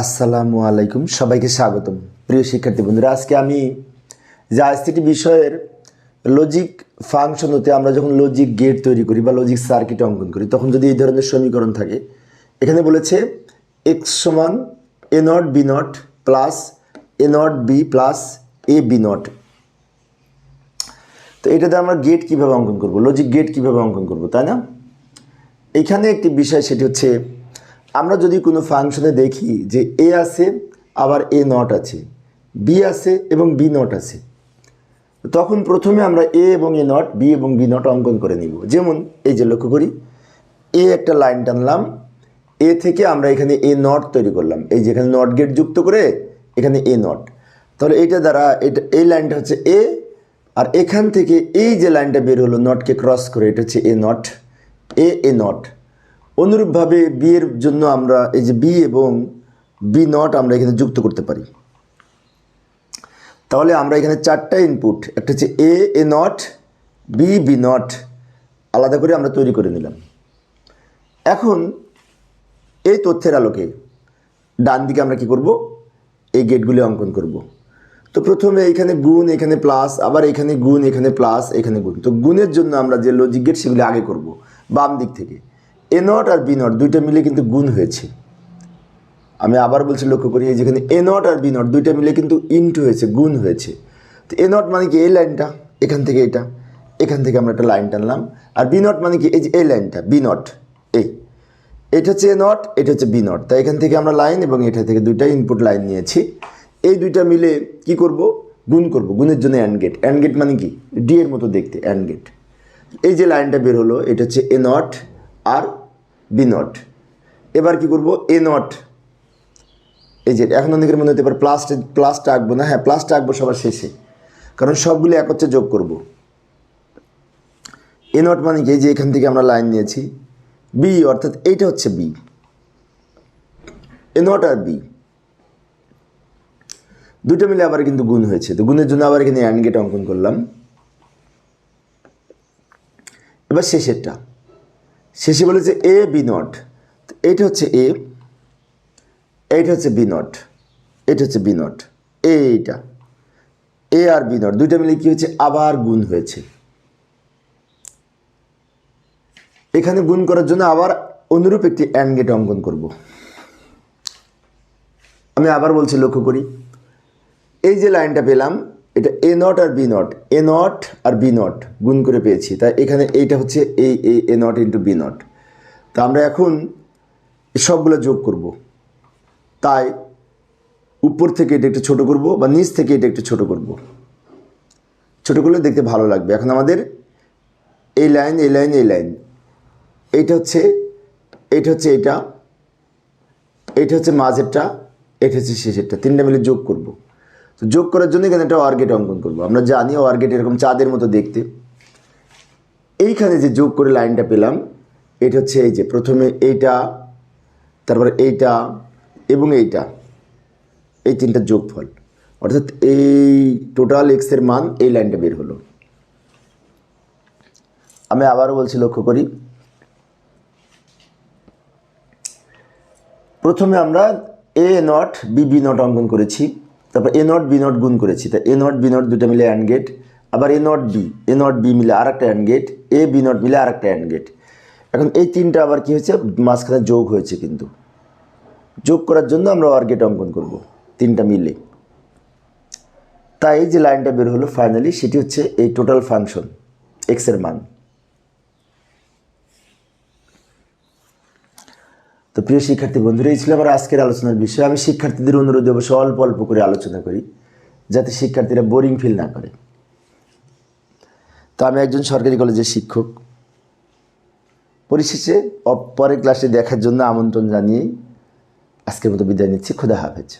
আসসালামু আলাইকুম, সবাইকে স্বাগতম। প্রিয় শিক্ষার্থী বন্ধুরা, আজকে আমি যে আইসিটি বিষয়ের লজিক ফাংশন হতে আমরা যখন লজিক গেট তৈরি করি বা লজিক সার্কিট অঙ্কন করি, তখন যদি এই ধরনের সমীকরণ থাকে, এখানে বলেছে এক্স সমান A not B not plus A not B plus A B not তো এটাতে আমরা গেট কীভাবে অঙ্কন করব? লজিক গেট কীভাবে অঙ্কন করব, তাই না? এখানে একটি বিষয়, সেটি হচ্ছে আমরা যদি কোনো ফাংশনে দেখি যে এ আছে, আবার এ নট আছে, বি আছে এবং বি নট আছে, তখন প্রথমে আমরা এ এবং এ নট বি এবং বি নট অঙ্কন করে নিব। যেমন এই যে লক্ষ্য করি, এ একটা লাইন টানলাম, এ থেকে আমরা এখানে এ নট তৈরি করলাম। এই যে এখানে নট গেট যুক্ত করে, এখানে এ নট তাহলে এইটা দ্বারা এটা, এই লাইনটা হচ্ছে এ, আর এখান থেকে এই যে লাইনটা বের হলো নটকে ক্রস করে, এটা হচ্ছে A not a A not অনুরূপভাবে বিয়ের জন্য আমরা এই যে বি এবং বি নট আমরা এখানে যুক্ত করতে পারি। তাহলে আমরা এখানে চারটা ইনপুট একটা হচ্ছে A A not B B not আলাদা করে আমরা তৈরি করে নিলাম। এখন এই তথ্যের আলোকে ডান দিকে আমরা কি করব? এই গেটগুলি অঙ্কন করব। তো প্রথমে এখানে গুণ, এখানে প্লাস আবার এখানে গুণ, এখানে প্লাস এখানে গুণ। তো গুণের জন্য আমরা যে লজিক গেট সেগুলি আগে করব, বাম দিক থেকে। এ নট আর বি নট দুইটা মিলে কিন্তু গুণ হয়েছে। আমি আবার বলছি লক্ষ্য করি, এই যেখানে এ নট আর বি নট দুইটা মিলে কিন্তু ইন্টু হয়েছে, গুণ হয়েছে। তো এ নট মানে কি এই লাইনটা? এখান থেকে এটা। এখান থেকে আমরা একটা লাইন টানলাম। আর বি নট মানে কি? এই যে এই লাইনটা, বি নট এই এটা হচ্ছে এ নট, এটা হচ্ছে বি নট। তাই এখান থেকে আমরা লাইন এবং এটা থেকে দুইটা ইনপুট লাইন নিয়েছি। এই দুইটা মিলে কি করব? গুণ করব। গুণের জন্য অ্যান্ড গেট অ্যান্ড গেট মানে কি? ডি এর মতো দেখতে অ্যান্ড গেট এই যে লাইনটা বের হলো, এটা হচ্ছে এ নট। আর বি নট। এবার কি করব? A not. এই যে, এখন অনেকের মনে হতে পারে প্লাসটা প্লাসটা আঁকবো না। হ্যাঁ প্লাসটা আঁকবো সবার শেষে। কারণ সবগুলো একত্রে যোগ করব। এ নট মানে কি? যে এখান থেকে আমরা লাইন নিয়েছি। বি অর্থাৎ এইটা হচ্ছে বি এ নট আর বি দুটো মিলে আবার কিন্তু গুণ হয়েছে। তো গুণের জন্য আবার এখানে অ্যান্ড গেট অঙ্কন করলাম। এবার শেষেরটা। শেষে বলেছে এ বি নট এইটা হচ্ছে এ এইটা হচ্ছে বি নট এটা হচ্ছে বি নট এইটা। এ আর বি নট দুইটা মিলে কি হয়েছে? আবার গুণ হয়েছে। এখানে গুণ করার জন্য আবার অনুরূপ একটি অ্যান্ড গেট অঙ্কন করব। আমি আবার বলছি লক্ষ্য করি। এই যে লাইনটা পেলাম এটা এ নট আর বি নট এ নট আর বি নট গুণ করে পেয়েছি। তাই এখানে এইটা হচ্ছে এই A A not into B not তা আমরা এখন সবগুলো যোগ করব। তাই উপর থেকে এটা একটু ছোট করব বা নিচ থেকে এটা একটু ছোট করব। ছোট করলে দেখতে ভালো লাগবে। এখন আমাদের এই লাইন এই লাইন এই লাইন এইটা হচ্ছে এইটা হচ্ছে এটা এইটা হচ্ছে মাঝেরটা, এটা হচ্ছে শেষেরটা। তিনটা মিলে যোগ করব। তো যোগ করার জন্য এখানে একটা অর্গেট অঙ্কন করব। আমরা জানি অর্গেট এরকম চাঁদের মতো দেখতে। এইখানে যে যোগ করে লাইনটা পেলাম, এটা হচ্ছে এই যে প্রথমে এইটা, তারপরে এইটা এবং এইটা। এই তিনটা যোগফল। অর্থাৎ এই টোটাল এক্সের মান এই লাইনটা বের হলো। আমি আবারও বলছি, লক্ষ্য করি। প্রথমে আমরা A not B B not অঙ্কন করেছি। তারপর এ নট বি নট গুণ করেছি, তা এ নট বি নট দুটো মিলে অ্যান্ড গেট আবার A not B A not B মিলে আর একটা and gate A B not মিলে আর একটা অ্যান্ড গেট এখন এই তিনটা আবার কি হয়েছে? মাঝখানে যোগ হয়েছে কিন্তু। যোগ করার জন্য আমরা আর গেট অঙ্কন করব, তিনটা মিলে। তাই যে লাইনটা বের হলো ফাইনালি সেটি হচ্ছে এই টোটাল ফাংশন এক্সের মান। তো প্রিয় শিক্ষার্থী বন্ধুরা, এই ছিল আমার আজকের আলোচনার বিষয়। আমি শিক্ষার্থীদের অনুরোধে অবশ্য অল্প অল্প করে আলোচনা করি, যাতে শিক্ষার্থীরা বোরিং ফিল না করে। তো আমি একজন সরকারি কলেজের শিক্ষক। পরিশেষে পরের ক্লাসে দেখার জন্য আমন্ত্রণ জানিয়েই আজকের মতো বিদায় নিচ্ছি। খোদা হাফেজ।